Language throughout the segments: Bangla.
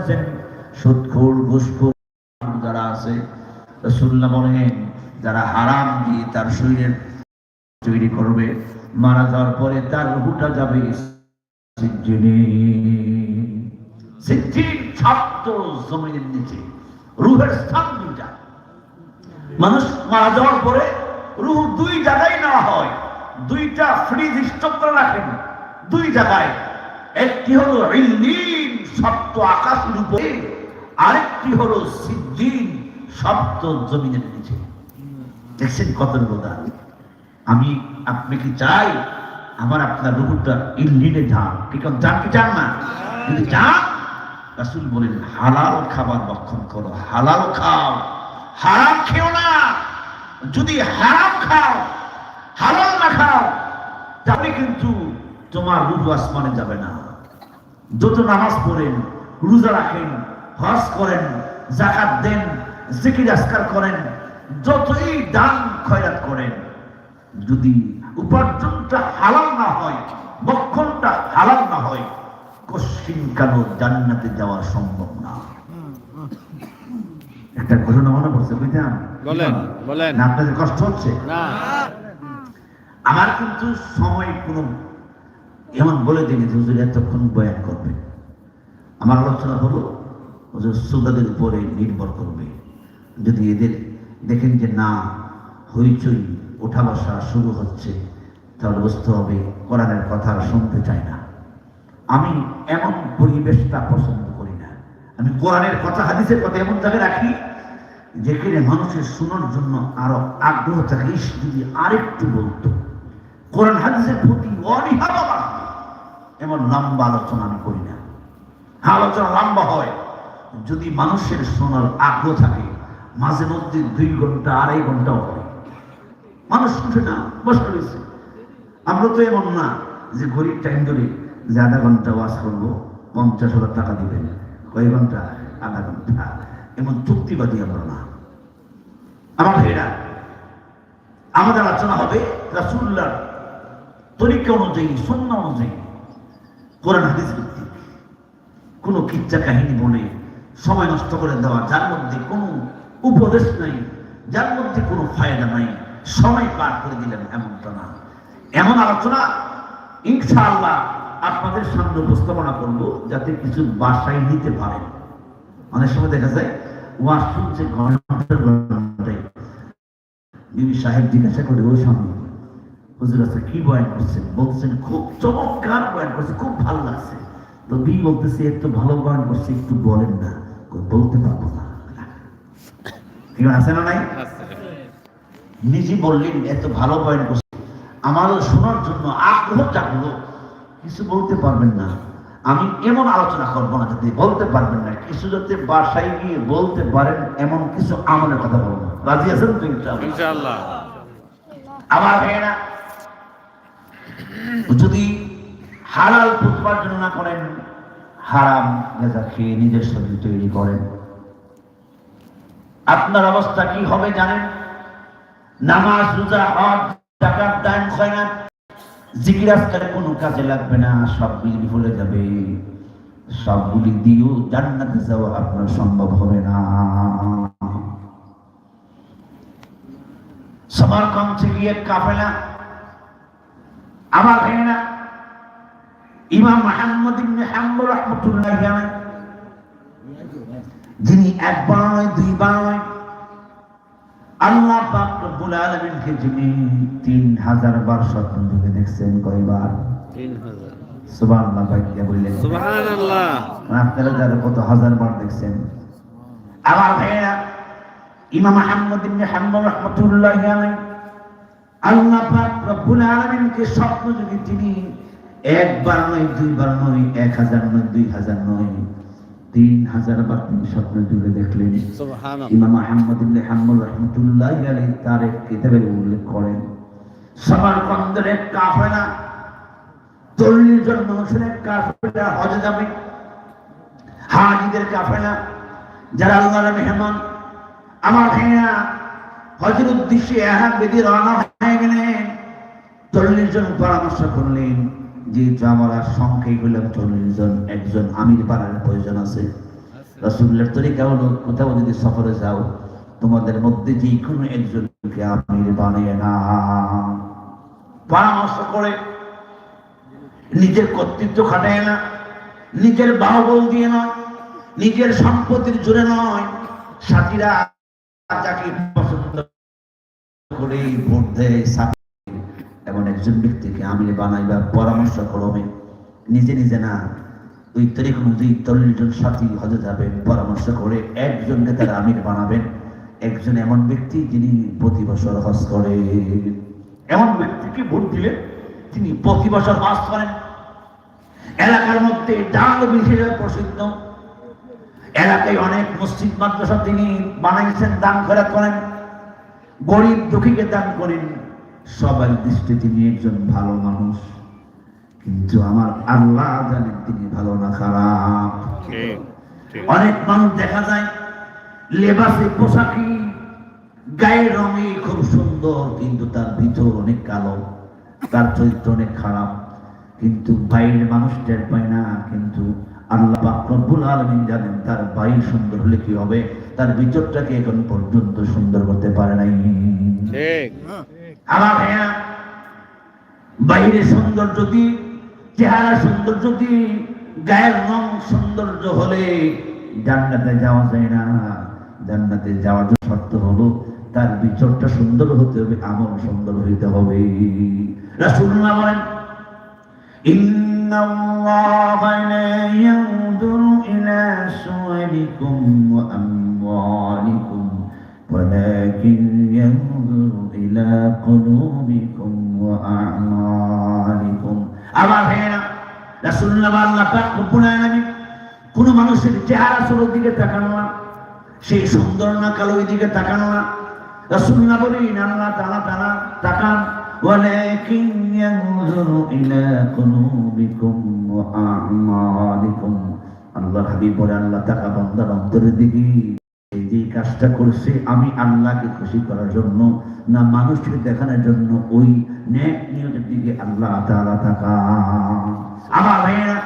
আছেন? যারা আছে রসুল্লাহ বলেন, যারা হারাম দিয়ে তার শরীরের তৈরি করবে, মারা যাওয়ার পরে তার যাবে জমিনের নিচে, রুহের স্থান দুইটা। মানুষ মারা যাওয়ার পরে রুহ দুই জায়গায় নেওয়া হয়, দুইটা ফ্রিজ স্টক করে রাখেন, দুই জায়গায়। একটি হলো ইল্লিন সপ্ত আকাশের উপরে। আরেকটি হলো সিদ্দিন, সপ্ত জমিনের নিচে। দেখছেন কত বোধা আমি আপনি কি চাই, আমার আপনার রুহুটা ইল্লিনে যান। ঠিক যান কি চান না? যদি যান, রাসুল বলেন, হালাল খাবার ভক্ষণ করো, হালাল খাও। হারাম খেও না। যদি হারাম খাও, হালাল না খাও, তাহলে কিন্তু তোমার রুহ আসমানে যাবে না। যত নামাজ পড়েন রোজা রাখেন হজ করেন জাকাত দেন জিকির আসকার করেন যতই দান খয়রাত করেন যদি উপার্জনটা হালাল না হয় বক্ষণটা হালাল না হয় কশ্চিন কালো জান্নাতে যাওয়া সম্ভব না। একটা ঘটনা মনে পড়ছে বুঝলাম বলেন, বলেন। আপনাদের কষ্ট হচ্ছে? না। আমার কিন্তু সময় কোনো এমন বলে দিন যে হুজুর এতক্ষণ বয়ান করবে। আমার আলোচনা হলো, হুজুর শ্রোতাদের উপরে নির্ভর করবে। যদি এদের দেখেন যে না, হইচই, ওঠা বসা শুরু হচ্ছে, তাহলে বুঝতে হবে কোরআনের কথা শুনতে চাই না। আমি এমন পরিবেশটা পছন্দ করি না। আমি কোরআনের কথা, হাদিসের কথা এমন জায়গায় রাখি, যেখানে মানুষের শোনার জন্য আরও আগ্রহ থাকে। যদি আরেকটু বলতো, কোরআন, হাদিসের প্রতি অনীহা এমন লম্বা আলোচনা আমি করি না। আলোচনা লম্বা হয়। যদি মানুষের শোনার আগ্রহ থাকে, মাঝে মধ্যে দুই ঘণ্টা, আড়াই ঘন্টাও হয়। মানুষ উঠে না, বসে রয়েছে। আমরা তো এমন না যে ঘড়ির টাইম ধরে যে আধা ঘণ্টা ওয়াশ করব, পঞ্চাশ হাজার টাকা দিবেন। কয় ঘণ্টা? আধা ঘণ্টা। এমন চুক্তিবাদী আমরা না। আমার ভাইরা আমাদের আলোচনা হবে রাসুল্লার তরিকা অনুযায়ী সন্না অনুযায়ী। কোরআন হাদিস ভিত্তিক। কোনো কিচ্ছা কাহিনী বলে সময় নষ্ট করে দেওয়া, যার মধ্যে কোনো উপদেশ নাই, যার মধ্যে কোনো ফায়দা নাই, সময় পার করে দিলেন এমনটা না। এমন আলোচনা ইনশাআল্লাহ আপনাদের সামনে উপস্থাপনা করব, যাতে কিছু বাসায় নিতে পারেন। অনেক সময় দেখা যায় ওয়াজ শুনছে ঘণ্টার ঘন্টায়, বিবি সাহেব জিজ্ঞাসা করে, ও স্বামী হুজুর আছে কি বয়ান করছেন? বলছেন খুব চমৎকার বয়ান করছে খুব ভালো লাগছে। তো বি বলতেছে একটু ভালো বয়ান করছে একটু বলেন না। বলতে পারব না। আছে না নাই? নিজে বললেন এত ভালো বয়ান করছে। আমারও শোনার জন্য আগ্রহ জাগলো কিছু বলতে পারবেন না। আমি এমন আলোচনা করব না যদি বলতে পারবেন না। কিছু যাতে বাসায় গিয়ে বলতে পারেন এমন কিছু আমলের কথা বলব রাজি আছেন তো ইনশাআল্লাহ? ইনশাআল্লাহ। আমার ভাইয়েরা যদি হালাল উৎপাদন না করেন, হারাম গেজা খেয়ে নিজের শরীর তৈরি করেন। আপনার অবস্থা কি হবে জানেন? নামাজ, রোজা, হজ টাকার দান আজকালে কোনো কাজে লাগবে না ভুলে যাবে। সবগুলি দিয়েও জান্নাতে যাওয়া আপনার সম্ভব হবে না। সমরকন্দ থেকে কাফেলা। আমার ভাইয়েরা ইমাম ইবনে হাম্বল রাহমাতুল্লাহ যিনি একবার নয় দুইবার নয়। আল্লাহ পাক রব্বুল আলামিনকে যিনি তিন হাজার বার স্বপ্ন দেখছেন কয়বার? সুবহানাল্লাহ বললেন? আপনারা যারা কত হাজার বার দেখছেন। আমার ভাইয়েরা ইমাম আহমদ ইবনে হাম্বল রাহমাতুল্লাহ আলাইহি। আল্লাহ পাক রব্বুল আলামিনকে স্বপ্ন যদি তিনি একবার নয় দুইবার নয় এক হাজার নয় দুই হাজার নয় তিন হাজার বার তিনি স্বপ্ন যুগে দেখলেন। ইমাম আহমদ ইবনে হাম্বল রাহমাতুল্লাহ আলাইহি তার এক কিতাবে উল্লেখ করেন সামারকন্দের এক কাফেলা চল্লিশ জন মানুষের কাফেলা হজে যাবে হাজিদের কাফেলা যারা আল্লাহর মেহমান আমার ভাইয়া হজের উদ্দেশ্যে এহান বেদি রওনা হয়ে গেলেন চল্লিশ জন পরামর্শ করলেন যেহেতু আমার আর সংখ্যাই হলাম চল্লিশ জন একজন আমির পাড়ার প্রয়োজন আছে। রসুল্লার তরিকা হলো কোথাও যদি সফরে যাও তোমাদের মধ্যে যে কোনো একজনকে আমির বানিয়ে না। পরামর্শ করে নিজের কর্তৃত্ব খাটায় না নিজের বাহুবল দিয়ে নয় নিজের সম্পত্তির জুড়ে নয় সাথীরা যাকে পছন্দ করে ভোট দেয় এমন একজন ব্যক্তিকে আমির বানাইবা পরামর্শ করবে নিজে নিজে না ওই তারিখ অনুযায়ী চল্লিশ জন সাথী হজে যাবেন পরামর্শ করে একজনকে তারা আমির বানাবেন। একজন এমন ব্যক্তি যিনি প্রতি বছর হজ করে। এমন ব্যক্তিকে ভোট দিলে তিনি প্রতি বছর হজ করেন। এলাকার মধ্যে ডাল বিশেষ প্রসিদ্ধ। এলাকায় অনেক মসজিদ মাদ্রাসা তিনি বানাইছেন, দান খরচ করেন। গরিব দুঃখীকে দান করেন। সবার দৃষ্টি তিনি একজন ভালো মানুষ। কিন্তু আমার আল্লাহ জানেন তিনি ভালো না খারাপ। অনেক মানুষ দেখা যায় লেবাসে পোশাকি গায়ের রঙে খুব সুন্দর কিন্তু তার ভিতর অনেক কালো তার চরিত্র অনেক খারাপ। কিন্তু বাইরের মানুষ টের পায় না কিন্তু আল্লাহ পাক রব্বুল আলামিন জানেন তার বাইর সুন্দর হলে কি হবে? তার বিচারটাকে এখন পর্যন্ত সুন্দর করতে পারে নাই। বাইরে সুন্দর যদি চেহারা সুন্দর যদি গায়ের রং সৌন্দর্য হলে জান্নাতে যাওয়া যায় না। জান্নাতে যাওয়ার শর্ত হলো তার বিচারটা সুন্দর হতে হবে আমল সুন্দর হইতে হবে। রাসূলুল্লাহ বলেন ইন্নাল্লাহা ইয়ানজুরু ইলা সুওয়ারিকুম ওয়া وأموالكم ولكن ينظر إلى قلوبكم وأعمالكم আমার ভাইয়েরা রাসূলুল্লাহ আল্লাহ পাক রব্বুল আলামিন কোন মানুষের চেহারা সুরের দিকে তাকানো না সেই সুন্দর না কালো দিকে তাকানো না রাসূলুল্লাহ বলেন আল্লাহ তাআলা তাআলা তাকান ولكن ينظر إلى قلوبكم وأعمالكم আল্লাহ হাবিব বলে আল্লাহ তাকা বান্দার অন্তরের দিকে এই যে কাজটা করছে আমি আল্লাহকে খুশি করার জন্য, না মানুষকে দেখানোর জন্য, ওই ন্যাক নিয়তের দিকে আল্লাহ তাআলা তাকা আমার ভাইয়েরা,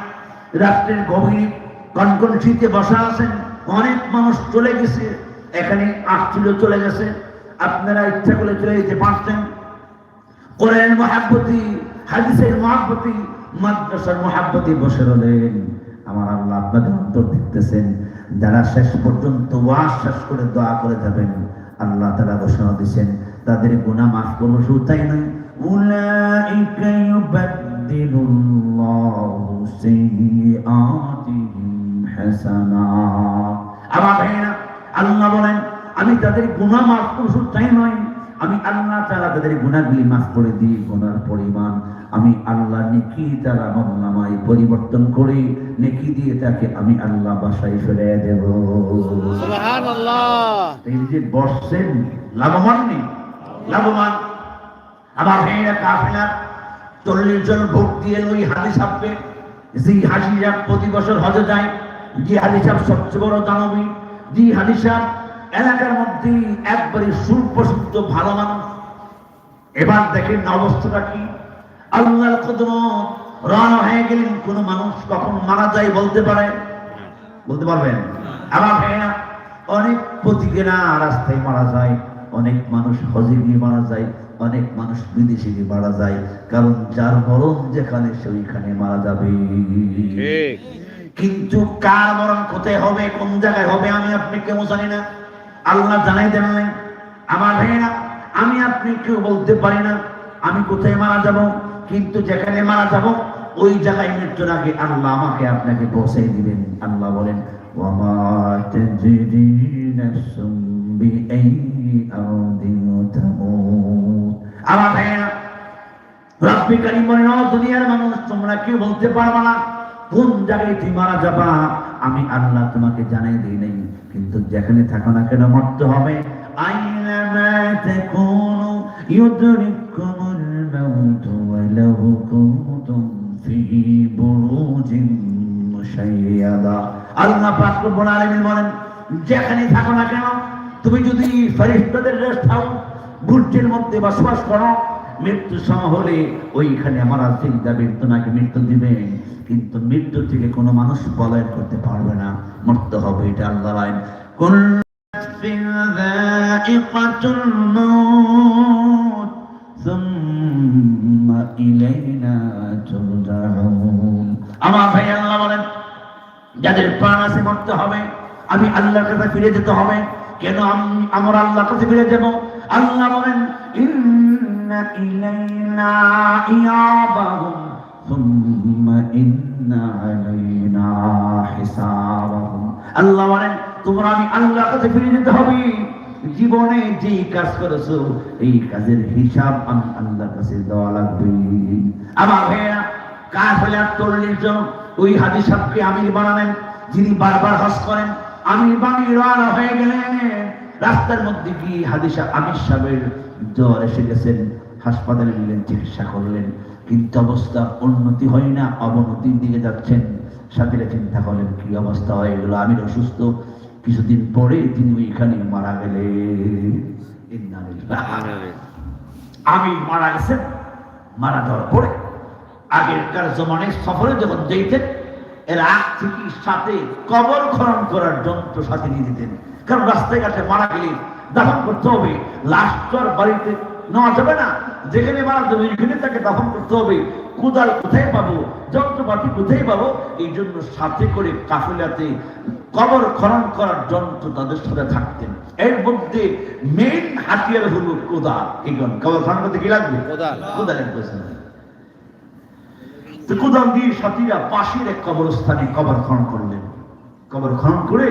রাত্রের গভীর কনকন শীতে বসা আছেন, অনেক মানুষ চলে গেছে, এখানে আসছিল, চলে গেছে। আপনারা ইচ্ছা করে চলে যেতে পারতেন। কোরআনের মহাব্বতি, হাদিসের মহাব্বতি, মাদ্রাসার মহাব্বতি বসে রলেন আমার আল্লাহ আপনাদের অন্তর দেখতেছেন। যারা শেষ পর্যন্ত ওয়াশ শেষ করে দোয়া করে যাবেন, আল্লাহ তারা ঘোষণা দিচ্ছেন তাদের গুণা মাফ করব শুধু তাই নয় আল্লাহ আমি তাদের গুণা মাফ করব তাই নয় আমি আল্লাহ তারা তাদের গুণাগুলি মাফ করে দিই গুনার পরিমাণ আমি আল্লাহ নেকি তার আমল পরিবর্তন করে নেকি দিয়ে তাকে আমি আল্লাহ বাসায় ফেলে দেব। এই যে বর্ষেন লাভবান নেই লাভবান। আমার ভাইয়েরা কাফেলা চল্লিশ জন ভোট দিয়ে ওই হাদি সাপকে যে হাসি প্রতি বছর হজে যায় যে হাদি সাপ সবচেয়ে বড় দানবী যে হাদি সাপ এলাকার মধ্যে একবারে সুপ্রসিদ্ধ ভালো মানুষ। এবার দেখেন অবস্থাটা কি? আল্লাহর কদমত রওনা হয়ে গেলেন কোন মানুষ কখন মারা যায় বলতে পারে? বলতে পারবেন? আমার ভাইয়া অনেক প্রতিকেনা রাস্তায় মারা যায় অনেক মানুষ হজে গিয়ে মারা যায় অনেক মানুষ বিদেশে গিয়ে মারা যায় কারণ যার মরণ যেখানে সেইখানে মারা যাবে। কিন্তু কার মরণ কোথায় হবে কোন জায়গায় হবে আমি আপনি কেউ জানি না। আল্লাহ জানাই দেন নাই। আমার ভাইয়েরা, আমি আপনি কেউ বলতে পারি না, আমি কোথায় মারা যাব, কিন্তু যেখানে মারা যাব, ওই জায়গায় মৃত্যুর আগে আল্লাহ আমাকে আপনাকে পৌঁছে দিবেন। আল্লাহ বলেন দুনিয়ার মানুষ, তোমরা কেউ বলতে পারবে না, কোন জায়গায় তুমি মারা যাবা? আমি আল্লাহ তোমাকে জানাই দিই নাই। কিন্তু যেখানে থাকো না কেন মরতে হবে? যেখানে থাকো না কেন, তুমি যদি রেস্ট মধ্যে বসবাস করো মৃত্যু সম হলে ওইখানে আমার আসিদাবে তোমাকে মৃত্যু দিবে। কিন্তু মৃত্যু থেকে কোনো মানুষ পলায়ন করতে পারবে না। মরতে হবে, এটা আল্লাহ লাইন কোন আমার ভাই আল্লাহ বলেন, যাদের প্রাণ আছে মরতে হবে, আমি আল্লাহর কাছে ফিরে যেতে হবে। কেন আমরা আল্লাহর কাছে ফিরে যাব? আল্লাহ বলেন সুম্মা ইন্না আলাইনা হিসাবাহুম আল্লাহ বলেন, তোমরা আমি আল্লাহর কাছে ফিরে যেতে হবে। জীবনে যেই কাজ করেছ, এই কাজের হিসাব আমি আল্লাহর কাছে দেওয়া লাগবে। আমার ভাইয়া কাজ হলে ওই আমির বানালেন, যিনি বারবার হস করেন। আমির বানিয়ে রওনা হয়ে গেলেন। রাস্তার মধ্যে গিয়ে হাদিস আমির সাহেবের জ্বর এসে গেছেন হাসপাতালে নিলেন, চিকিৎসা করলেন। কিন্তু অবস্থা উন্নতি হয় না, অবনতির দিকে যাচ্ছেন। সাথীরা চিন্তা করলেন, কি অবস্থা? হয়ে গেল আমির অসুস্থ। কিছুদিন পরে তিনি ওইখানে মারা গেলেন। আমি মারা গেছেন, মারা যাওয়ার পরে আগেরকার জমানের সফরে যখন যেতেন এর আগ থেকে সাথে কবর খনন করার যন্ত্র সাথে নিয়ে দিতেন কারণ রাস্তায় ঘাটে মারা গেলে দাফন করতে হবে। লাশ তো আর বাড়িতে নেওয়া যাবে না। যেখানে মারা যাবে ওইখানে তাকে দাফন করতে হবে। কোদাল কোথায় পাবো? যন্ত্রপাতি কোথায় পাবো? এই জন্য সাথে করে কাফেলাতে কবর খনন করার যন্ত্র তাদের সাথে থাকতেন। এর মধ্যে মেন হাতিয়ার হলো কোদাল। এই কবর খনন করতে কি লাগবে? কোদাল। কোদালের পয়সা তো কোদাল দিয়ে সাথীরা পাশের এক কবরস্থানে কবর খনন করলেন। কবর খনন করে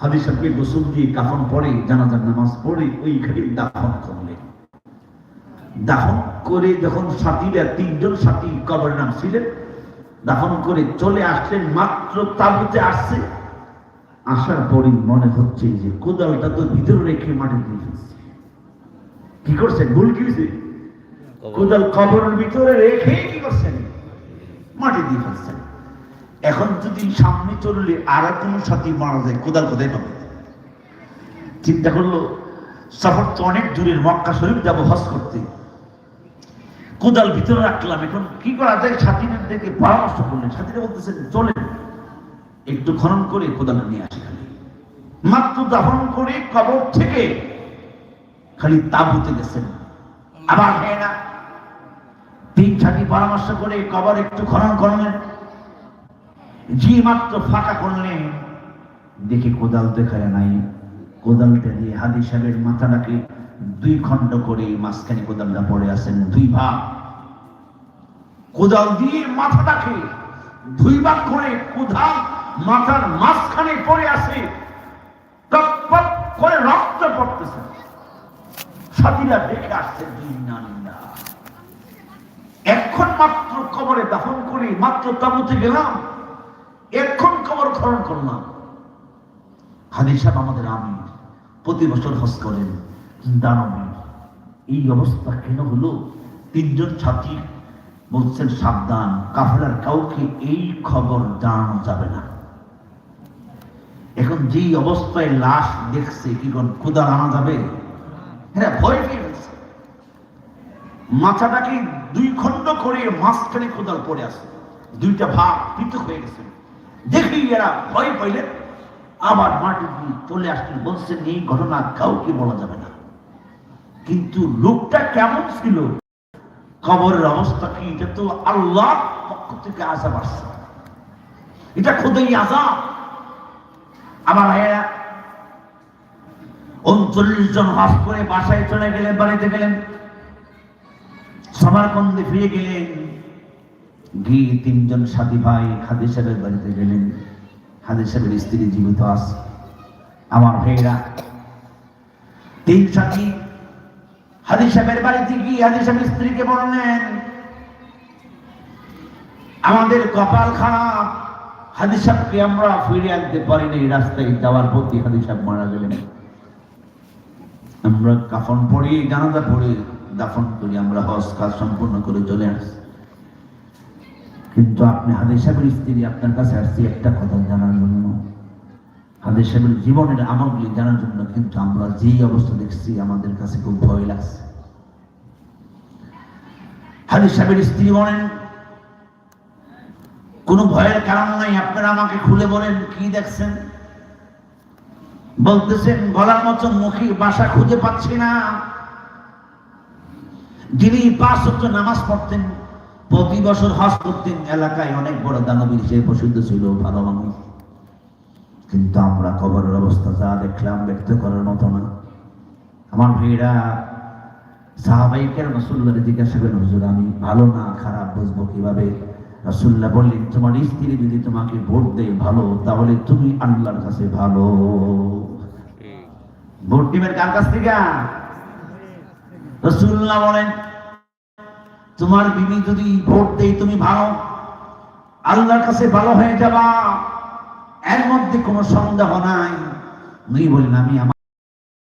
হাদিস সাহেবকে গোসল দিয়ে কাফন পরে জানাজার নামাজ পড়ে ওইখানে দাফন করলেন। দাফন করে যখন সাথীরা তিনজন সাথী কবর নাম ছিলেন দাফন করে চলে আসলেন মাত্র তাবুতে আসছে। আসার পরই মনে হচ্ছে যে কোদালটা তো ভিতরে রেখে মাটি দিয়ে ফেলছে। কি করছেন? ভুল কি হয়েছে? কোদাল কবরের ভিতরে রেখে কি করছেন? মাটি দিয়ে ফেলছেন। এখন যদি সামনে চললে আর কোনো সাথী মারা যায়, কোদাল কোথায় পাবে? চিন্তা করল, সফর তো অনেক দূরের, মক্কা শরীফ যাব হজ করতে। কোদাল ভিতরে রাখলাম, এখন কি করা যায়? সাথীদের থেকে পরামর্শ করলেন, সাথীরা বলতেছেন চলেন। একটু খনন করে কোদাল নিয়ে আসে খালি। মাত্র দাফন করে কবর থেকে খালি তাবুতে গেছেন। আবার হ্যাঁ না। তিন সাথী পরামর্শ করে কবর একটু খনন করলেন। জি মাত্র ফাঁকা করলেন, দেখে কোদাল দেখায় নাই। কোদালটা দিয়ে হাদি সাহেবের মাথাটাকে দুই খণ্ড করে মাঝখানে কোদালটা পড়ে আছেন, দুই ভাগ। কোদাল দিয়ে মাথাটাকে দুই ভাগ করে কোদাল মাথার মাঝখানে পড়ে আছে করে রক্ত পড়তেছে। সাথীরা দেখে আসছে দুই নান্না এখন মাত্র কবরে দাফন করে মাত্র তাবুতে গেলাম এখন কবর খনন করলাম। হাদিস সাহেব আমাদের আমি প্রতি বছর হজ করেন। দানবী, এই অবস্থা কেন হলো? তিনজন ছাত্রী বলছেন, সাবধান, কাফেলার কাউকে এই খবর জানানো যাবে না। এখন যেই অবস্থায় লাশ দেখছে, কি কোন কোদাল আনা যাবে? হ্যাঁ ভয় পেয়ে গেছে। মাথাটাকে দুই খণ্ড করে মাঝখানে কোদাল পড়ে আছে। দুইটা ভাগ পৃথক হয়ে গেছে। দেখি এরা ভয় পাইলেন আবার মাটি দিয়ে চলে আসলেন বলছেন এই ঘটনা কাউকে বলা যাবে না। কিন্তু লোকটা কেমন ছিল? কবরের অবস্থা কি? এটা তো আল্লাহ পক্ষ থেকে আজাব আসছে। এটা খোদাই আজাব আমার ভাইয়েরা, উনচল্লিশ জন হজ করে বাসায় চলে গেলেন, বাড়িতে গেলেন, সমারকন্দে ফিরে গেলেন। গিয়ে তিনজন সাথী ভাই সাহেবের বাড়িতে গেলেন। সাহেবের স্ত্রী জীবিত আছে। আমার ভাইয়েরা, তিন সাথী হাদি বাড়িতে গিয়ে হাদি স্ত্রীকে বললেন, আমাদের কপাল খারাপ হাদি আমরা ফিরে আনতে পারিনি, রাস্তায় যাওয়ার প্রতি হাদি মারা গেলেন। আমরা কাফন পড়ি জানাজা পড়ি দাফন করি, আমরা হজ কাজ সম্পূর্ণ করে চলে আসি কিন্তু আপনি হাদিস সাহেবের স্ত্রী আপনার কাছে আসছি একটা কথা জানার জন্য। হাদিস সাহেবের জীবনের আমলগুলি জানার জন্য কিন্তু আমরা যেই অবস্থা দেখছি, আমাদের কাছে খুব ভয় লাগছে। হাদিস সাহেবের স্ত্রী বলেন, কোনো ভয়ের কারণ নাই, আপনারা আমাকে খুলে বলেন, কি দেখছেন? বলতেছেন গলার মতন মুখী বাসা খুঁজে পাচ্ছি না। যিনি পাঁচ নামাজ পড়তেন। প্রতি বছর হজ করতেন এলাকায় অনেক বড় দানবীর হিসেবে প্রসিদ্ধ ছিল ভালো মানুষ। কিন্তু আমরা কবরের অবস্থা যা দেখলাম ব্যক্ত করার মতো না। আমার ভাইরা সাহাবাইকের রসুল্লাহ জিজ্ঞাসা করেন হুজুর আমি ভালো না খারাপ বুঝব কীভাবে? রসুল্লাহ বললেন তোমার স্ত্রী যদি তোমাকে ভোট দেয় ভালো তাহলে তুমি আল্লাহর কাছে ভালো। ভোট দিবেন কার কাছ থেকে? রসুল্লাহ বলেন তোমার বিবি যদি ভোট দেয়, তুমি ভালো। আল্লাহর কাছে ভালো হয়ে যাবা। এর মধ্যে কোনো সন্দেহ নাই। উনি বলেন আমি আমার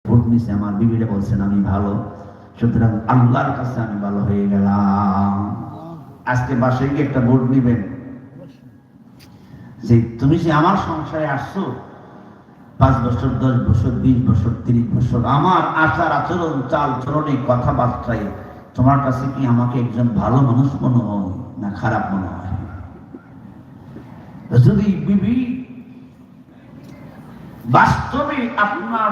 ভোট নিছে আমার বিবিটা বলছেন, আমি ভালো। সুতরাং আল্লাহর কাছে আমি ভালো হয়ে গেলাম। আজকে বাসায় গিয়ে একটা ভোট নিবেন। যে তুমি যে আমার সংসারে আসছো, পাঁচ বছর, দশ বছর, বিশ বছর, তিরিশ বছর, আমার আচার আচরণ, চাল চরণে কথাবার্তায় তোমার কাছে কি আমাকে একজন ভালো মানুষ মনে হয় না খারাপ মনে হয়? যদি বিবি বাস্তবে আপনার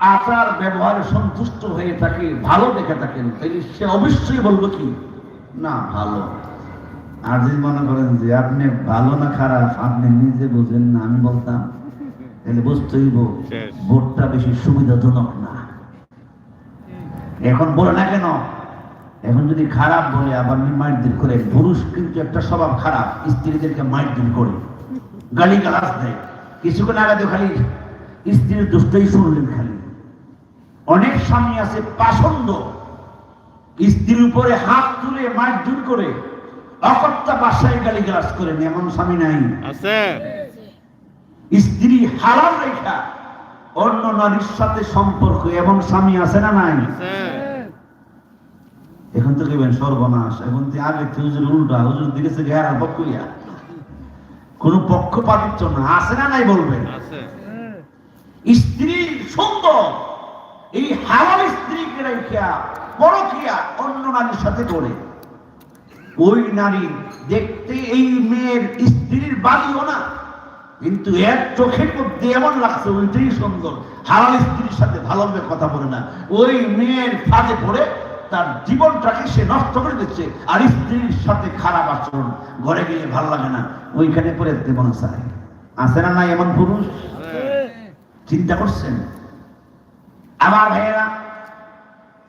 আচার ব্যবহারে সন্তুষ্ট হয়ে থাকে ভালো দেখে থাকেন তাহলে সে অবশ্যই বলব কি? না ভালো। আর যদি মনে করেন যে আপনি ভালো না খারাপ আপনি নিজে বুঝেন না আমি বলতাম তাহলে বুঝতেই। ভোটটা বেশি সুবিধাজনক না। এখন বলে না কেন? এখন যদি খারাপ বলে আবার মারধর করে পুরুষ কিন্তু একটা স্বভাব খারাপ স্ত্রীদেরকে মারধর করে। গালি গালাস দেয়। কিছুক্ষণ আগে তো খালি স্ত্রীর দুষ্টই শুনলেন খালি। অনেক স্বামী আছে পাছন্দ স্ত্রীর উপরে হাত তুলে মারধর করে অকর্তা বাসায় গালি গালাস করেন। এমন স্বামী নাই। আছে। স্ত্রী হারাম রেখা অন্য নারীর সাথে সম্পর্ক এবং স্বামী আছে না নাই? আছে। এখন তো কেবেন সর্বনাশ। এখন তো আগে তো হুজুর উল্টা হুজুর ঘেরা কোন পক্ষপাতিত্ব না আছে না নাই বলবেন? স্ত্রী সুন্দর এই হারাম স্ত্রীকে রেখা পরকিয়া অন্য নারীর সাথে করে। ওই নারী দেখতে এই মেয়ের স্ত্রীর বাড়িও না কিন্তু এক চোখের মধ্যে এমন লাগছে ওইটাই সুন্দর হারাম স্ত্রীর সাথে ভালোভাবে কথা বলে না। ওই মেয়ের ফাঁদে পড়ে তার জীবনটাকে সে নষ্ট করে দিচ্ছে আর স্ত্রীর সাথে খারাপ আচরণ, ঘরে গেলে ভালো লাগে না, ওইখানে যেতে মনে চায় আছে না না এমন পুরুষ? চিন্তা করছেন? আমার ভাইয়েরা,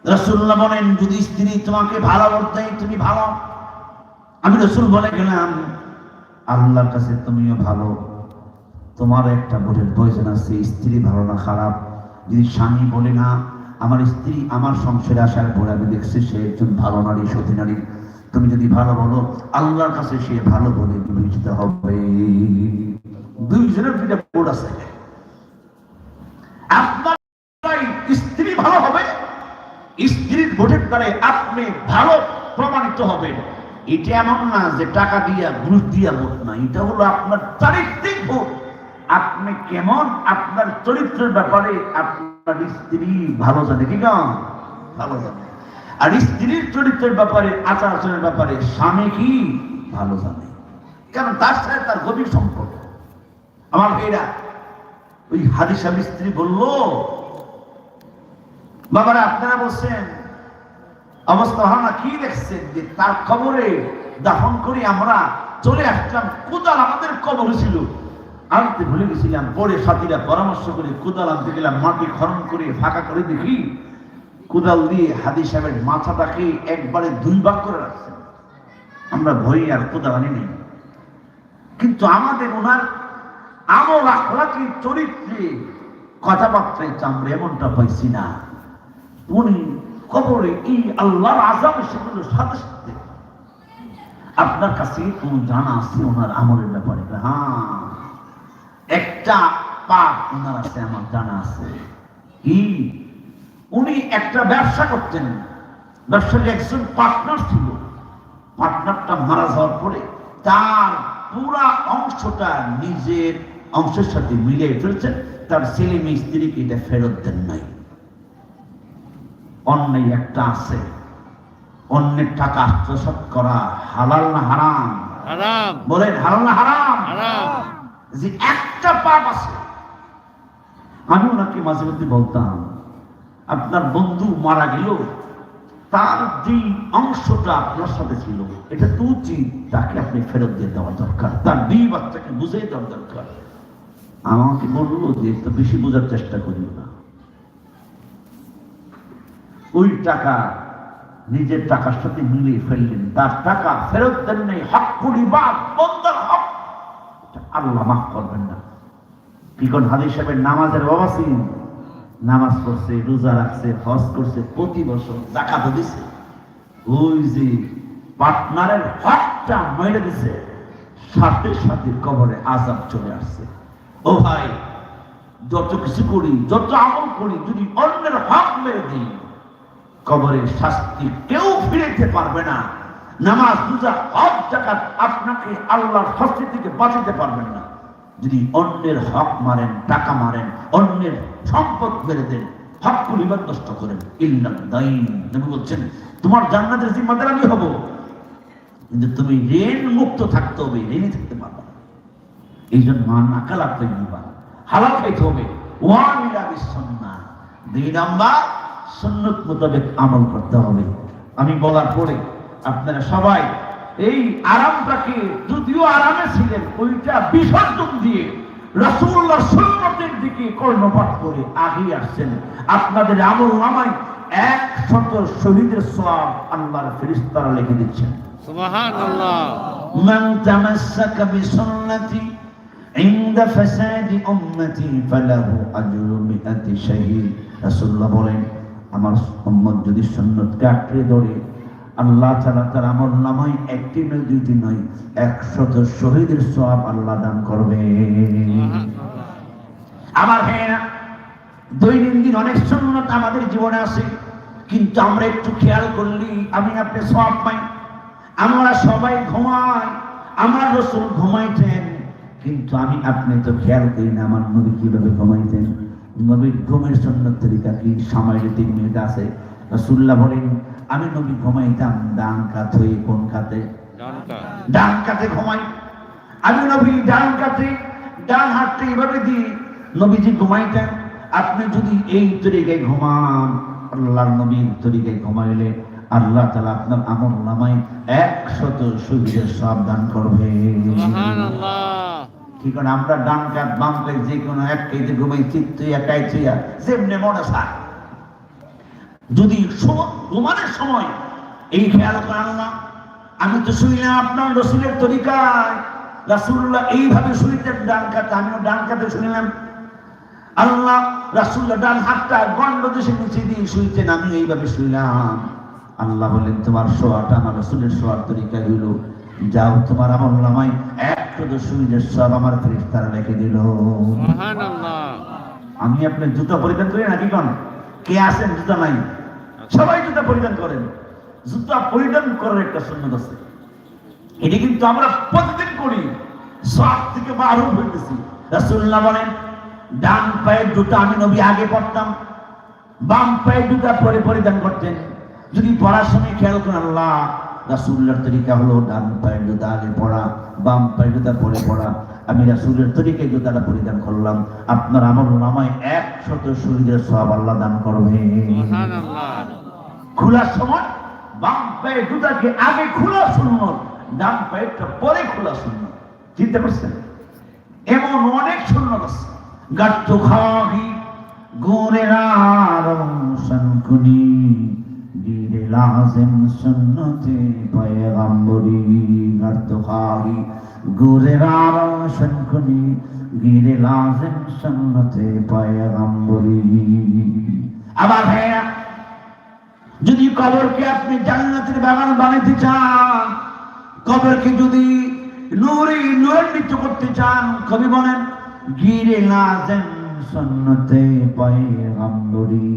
রসুল্লাহ বলেন, যদি স্ত্রী তোমাকে ভালো করতে তুমি ভালো। আমি রসুল বলে গেলাম, আল্লাহর কাছে তুমিও ভালো। তোমার একটা বোধের প্রয়োজন আছে, স্ত্রী ভালো না খারাপ। যদি স্বামী বলে না আমার স্ত্রী আমার সংসারে আসার পরে আমি দেখছি সে একজন ভালো নারী, সতী নারী। তুমি যদি ভালো বলো, আল্লাহর কাছে সে ভালো বলে বিবেচিত হবে। দুইজনের দুইটা আছে। আপনার স্ত্রী ভালো হবে, স্ত্রীর ভোটের দ্বারে আপনি ভালো প্রমাণিত হবেন। এটা এমন না যে টাকা দিয়া, ঘুষ দিয়া ভোট না, এটা হলো আপনার চারিত্রিক ভোট। আপনি কেমন, আপনার চরিত্রের ব্যাপারে আপনার স্ত্রী ভালো জানে কি না? ভালো জানে। আর স্ত্রীর চরিত্রের ব্যাপারে আচার আচরণের ব্যাপারে স্বামী কি? ভালো জানে। কারণ তার সাথে তার গভীর সম্পর্ক। আমার ভাইরা, ওই স্ত্রী বলল, বাবারা, আপনারা বলছেন, অবস্থা হয় না, কি দেখছেন? যে তার কবরে দাফন করে আমরা চলে আসলাম। কোদাল আমাদের কবর ছিল। আনতে ভুলে গেছিলাম পরে সাথীরা পরামর্শ করে কোদাল আনতে গেলাম, মাটি খনন করে ফাঁকা করে দেখি, কোদাল দিয়ে হাদি সাহেবের মাথাটাকে একবারে দুই ভাগ করে রাখছেন আমরা ভয়ে আর কোদাল আনি নেই। কিন্তু আমাদের ওনার আমল আখলাকি, চরিত্রে কথাবার্তায় তো আমরা এমনটা পাইছি না। উনি কবরে এই আল্লাহর আজাব সেগুলো সাথে সাথে আপনার কাছে কোন জানা আছে ওনার আমলের ব্যাপারে? হ্যাঁ। একটা পাপ ওনার আছে আমার জানা আছে। কি? উনি একটা ব্যবসা করতেন। ব্যবসার একজন পার্টনার ছিল। পার্টনারটা মারা যাওয়ার পরে তার পুরা অংশটা নিজের অংশের সাথে মিলিয়ে ফেলছেন। তার ছেলে মেয়ে স্ত্রীকে এটা ফেরত দেন নাই। অন্যায় একটা আছে। অন্যের টাকা আত্মসাৎ করা হালাল না হারাম? হারাম। বলেন হারাম না হারাম? হারাম। যে একটা পাপ আছে। আমি ওনাকে মাঝে মধ্যে বলতাম, আপনার বন্ধু মারা গেল, তার যে অংশটা আপনার সাথে ছিল, এটা তো উচিত তাকে আপনি ফেরত দিয়ে দেওয়া দরকার, তার দুই বাচ্চাকে বুঝিয়ে দেওয়া দরকার। আমাকে বলল যে, তো বেশি বোঝার চেষ্টা করিও না। ওই টাকা নিজের টাকার সাথে মিলিয়ে ফেললেন, তার টাকা ফেরত দেন নেই, হক পরিবার, বন্ধর হক আল্লাহ মাফ করবেন না। কি কোন হাদিস সাহেবের নামাজের বাবা ছিল নামাজ পড়ছে, রোজা রাখছে, হজ করছে, প্রতি বছর জাকাতও দিছে। ওই যে পার্টনারের হকটা মেরে দিছে, সাথে সাথে কবরে আজাব চলে আসছে। ও ভাই, যত কিছু করি, যত আমল করি, যদি অন্যের হক মেরে দিই কবরের শাস্তি কেউ ফিরেতে পারবে না। নামাজ, রোজা হক জাকাত আপনাকে আল্লাহর শাস্তি থেকে বাঁচাতে পারবেন না। যদি অন্যের হক মারেন টাকা মারেন অন্যের সম্পদ মেরে দেন নষ্ট করেন। ইল্লাম দাইন। নবী বলছেন, তোমার জান্নাতের আমি হব। কিন্তু তুমি ঋণ মুক্ত থাকতে হবে ঋণই থাকতে পারবে এই জন্য মা নাকালা তৈবা হালাল খাইতে হবে। ওয়ানিলা বিসন্না। দুই নাম্বার মোতাবেক আমল করতে হবে। আমি বলার পরে আপনারা সবাই এই আরামটাকে যদিও আরামে ছিলেন ওইটা বিসর্জন দিয়ে রাসূলুল্লাহ সুন্নতের দিকে কর্ণপাত করে আগিয়ে আসছেন আপনাদের আমল নামায় এক শত শহীদের সওয়াব আল্লাহর ফেরেশতারা লিখে দিচ্ছেন সুবহান আল্লাহ من تمسك بسنتي عند فساد أمتي فله أجر مئة شهيد رسول الله বলেন আমার উম্মত যদি সুন্নতকে আঁকড়ে ধরে আল্লাহ তাআলা তার আমল নামায় একটি নয়, দুইটি নয়, একশত শহীদের সব আল্লাহ দান করবে। আমার ভাইয়েরা, দৈনন্দিন অনেক সুন্নত আমাদের জীবনে আছে, কিন্তু আমরা একটু খেয়াল করলি, আমি আপনি সব পাই। আমরা সবাই ঘুমাই, আমার রসুল ঘুমাইতেন, কিন্তু আমি আপনি তো খেয়াল করি না, আমার নবী কীভাবে ঘুমাইতেন? নবীর ঘুমের সুন্নত তরিকা কি? সময় তিন মিনিট আছে। রসুল্লাহ বলেন আমি নবী ঘুমাইতাম ডান কাত হয়ে কোন কাতে? ডান কাতে। ঘুমাই। আমি নবী ডান কাতে ডান হাতটা এইভাবে দিই নবীজি ঘুমাইতেন। আপনি যদি এই তরিকায় ঘুমান আল্লাহর নবীর তরিকায় ঘুমাইলে আল্লাহ তালা আপনার আমল নামায় একশত শহীদের সব দান করবে। কি করে? আমরা ডান কাত বাম কাত যে কোনো এক কাইতে ঘুমাই চিত্ত একাই চুইয়া যেমনি মনে চায়। যদি ঘুমানোর সময় এই খেয়াল করেন না। আমি তো শুনি না আপনার রসুলের তরিকায়। রাসুল্লাহ এইভাবে শুনিতেন ডান কাতে আমিও ডান কাতে শুনিলাম। আল্লাহ রাসুল্লাহ ডান হাতটা গন্ড দেশে নিচে দিয়ে শুইতেন আমি এইভাবে শুইলাম। আল্লাহ বলেন তোমার শোয়াটা আমার রসুলের শোয়ার তরিকা হইল। যাও তোমার আমল নামায় একশো শহীদের সব আমার ফেরেশতারা রেখে দিল। আমি আপনার জুতা পরিধান করি নাকি কোন? কে আছেন জুতা নাই। সবাই জুতা পরিধান করেন। জুতা পরিধান করার একটা সুন্নত আছে। এটি কিন্তু আমরা প্রতিদিন করি। সব থেকে বারণ হইতেছি রাসূলুল্লাহ বলেন ডান পায়ের জুতা আমি নবী আগে পড়তাম বাম পায়ের জুতা পরে পরিধান করতেন। যদি পড়ার সময় খেয়াল করেন আল্লাহ রাসূলুল্লাহর তরিকা হলো ডান পায়ের জুতা আগে পড়া বাম পায়ের জুতা পরে পড়া। আমি রাসূলের তরিকায় জুতাটা পরিধান করলাম। আপনার আমল নামায় একশত শহীদের সব আল্লাহ দান করবে। খোলার সময় বাম পায়ে জুতাকে আগে খোলা শূন্য ডান পায়েরটা পরে খোলা চিনতে পারছেন? এমন অনেক আছে। গাট্ট খাহি গোরে রংশনকুনি গিরে লাজেম সুন্নতে পয়গম্বরি গাট্ট খাহি গোরে রংশনকুনি গিরে লাজেম সুন্নতে পয়গম্বরি আবার ভাইয়া যদি কবরকে আপনি জান্নাতের বাগান বানাতে চান, কবরকে যদি নূরে নূরান্বিত করতে চান, কবি বলেন, গিরে লাজেম সুন্নতে পয়গম্বরি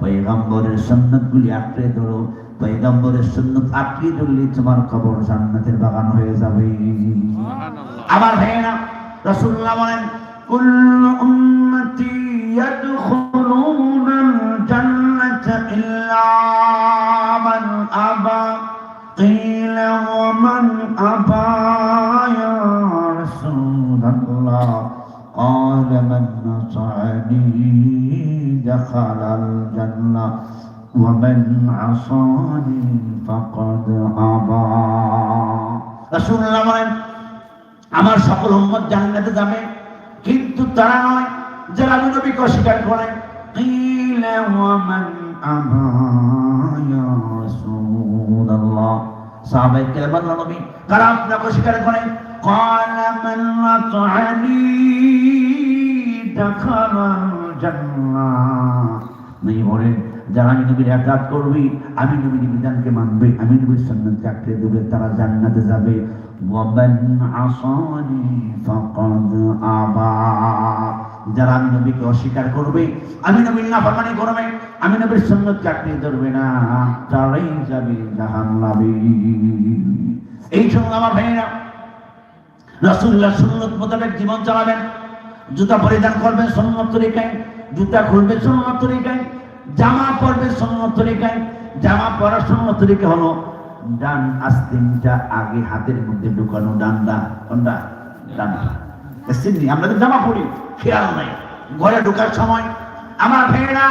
পয়গম্বরের সুন্নত গুলি আঁকড়ে ধরো পয়গম্বরের সুন্নত আঁকড়ে ধরলে তোমার কবর জান্নাতের বাগান হয়ে যাবে। আবার ভাইয়েরা রসুল্লাহ বলেন কুল্লু উম্মতি ومن عصاني فقد أبى رسول الله বলেন আমার সকল উম্মত জান্নাতে যাবে কিন্তু তারা নয় যারা আমি নবীকে অস্বীকার করে قيل ومن أبى يا رسول الله সাহাবায়ে কেরাম আল্লাহ নবী কারা আপনাকে অস্বীকার করে قال من أطعني دخل الجنة নবী বলেন যারা আমি নবীর একাত করবি, আমি নবীর বিধানকে মানবে, আমি নবীর সন্ন্যত চাকরি দেবে, তারা জান্নাতে যাবে। যারা আমি নবীকে অস্বীকার করবে, আমি নবীর নাফরমানি করবে, আমি নবীর সন্ন্যত চাকরি ধরবে না, তারাই যাবে জাহান এই জন্য আমার ভাইয়েরা রাসুল্লাহ সুন্নত মোতাবেক জীবন চালাবেন, জুতা পরিধান করবেন সন্ন্যত তরিকায়, জুতা খুলবে সন্ন্যত তরিকায় জামা পরবে সুন্নত তরিকায়, জামা পরা সুন্নত তরিকা হলো ডান আস্তিনটা আগে হাতের মধ্যে ঢুকানো ডান্ডা। কোনটা? সিন্নি, আমরা তো জামা পরি, খেয়াল নাই। ঘরে ঢোকার সময়, আমার ভেড়া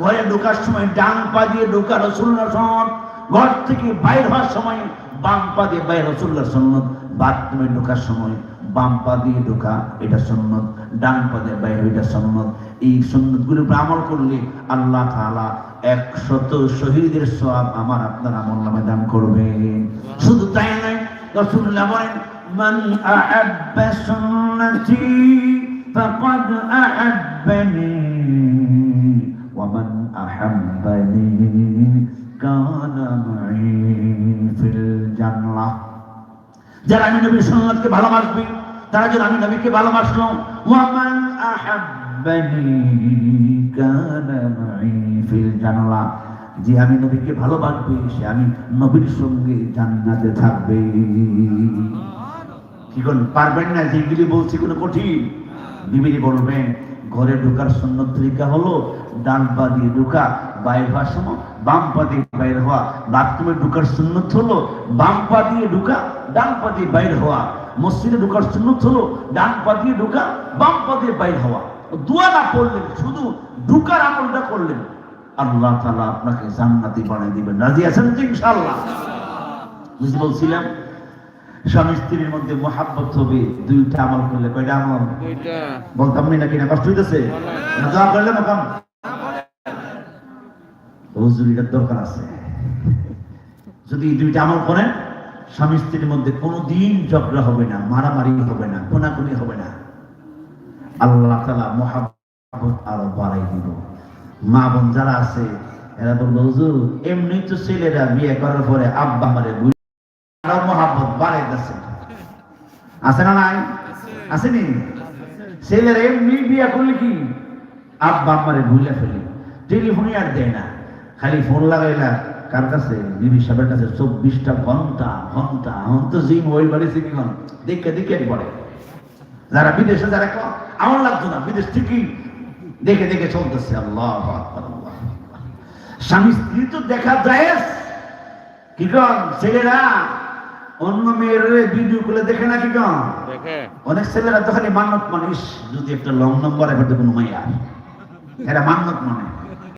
ঘরে ঢোকার সময় ডান পা দিয়ে ঢোকা রসুল্লাহ সন্নত ঘর থেকে বাইর হওয়ার সময় বাম পা দিয়ে বাইর রসুল্লাহ সন্নত বাথরুমে ঢোকার সময় বাম পা দিয়ে ঢোকা এটা সন্ন্যত, ডান পা দিয়ে বাইরে এটা সন্ন্যত। এই সন্ন্যতগুলো আমল করলে আল্লাহ তাআলা একশত শহীদের সওয়াব আমার আপনার আমল নামে দান করবে। শুধু তাই নয়, রাসূলুল্লাহ বলেন আহাব্বা মাই ফিল জান্নাহ। যারা আমি নবীর সুন্নাতকে ভালোবাসবে, তারা যেন আমি নবীকে ভালোবাসলো। ওয়ামান আহাব্বানি যে আমি নবীকে ভালোবাসবে, সে আমি নবীর সঙ্গে জান্নাতে থাকবে। কি কোন পারবেন না যেগুলি বলছি কোনো কঠিন? বিবিরি বলবেন, ঘরে ঢোকার সুন্নত তরিকা হলো ডান পা দিয়ে ঢোকা, বাইর হওয়ার সময় বাম পা দিয়ে বাইর হওয়া। বাথরুমে ঢোকার সুন্নত হলো বাম পা দিয়ে ঢোকা, ডান পা দিয়ে বাইর হওয়া। মসজিদে ঢোকার সুন্নত হলো ডান পা দিয়ে ঢোকা, বাম পা দিয়ে বাইর হওয়া। দোয়া না পড়লেন শুধু ঢোকার আমলটা করলেন। আল্লাহ তাআলা আপনাকে জান্নাতি বানিয়ে দিবেন। রাজি আছেন তো ইনশাআল্লাহ? বুঝতে বলছিলাম? স্বামী স্ত্রীর মধ্যে মহাব্বত হবে দুইটা আমল করলে কয়টা আমল? বলতাম না কিনা কষ্ট হইতেছে? দোয়া করলে না কম? হুজুরিটার দরকার আছে। যদি দুইটা আমল করেন স্বামী স্ত্রীর মধ্যে কোনো দিন ঝগড়া হবে না মারামারি হবে না কোনাকুনি হবে না। আল্লাহ তালা মহাব্বত আরও বাড়াই দিব। মা বোন যারা আছে, এরা বলব, হুজুর, এমনি তো ছেলেরা বিয়ে করার পরে আব্বা মারে আরও মহাব্বত বাড়াই দিচ্ছে আছে না নাই? আসেনি? ছেলেরা এমনি বিয়ে করলে কি? আব্বা আম্মারে ভুলে ফেলে। টেলিফোনই আর দেয় না। খালি ফোন লাগাইলা কার কাছে? বিবি সাহেবের কাছে চব্বিশটা ঘণ্টা ঘণ্টা এখন তো জিম ওই বাড়িতে কি দেখে দেখে পড়ে যারা বিদেশে, যারা কম আমার লাগতো না বিদেশ ঠিকই দেখে দেখে চলতেছে। আল্লাহ। স্বামী স্ত্রী তো দেখা যায় কি কন ছেলেরা? অন্য মেয়ের ভিডিও গুলো দেখে না কি কন? অনেক ছেলেরা তো খালি মান্নত মানিস যদি একটা লং নম্বর এবার তো কোনো মাইয়া। এরা মান্নত মানে।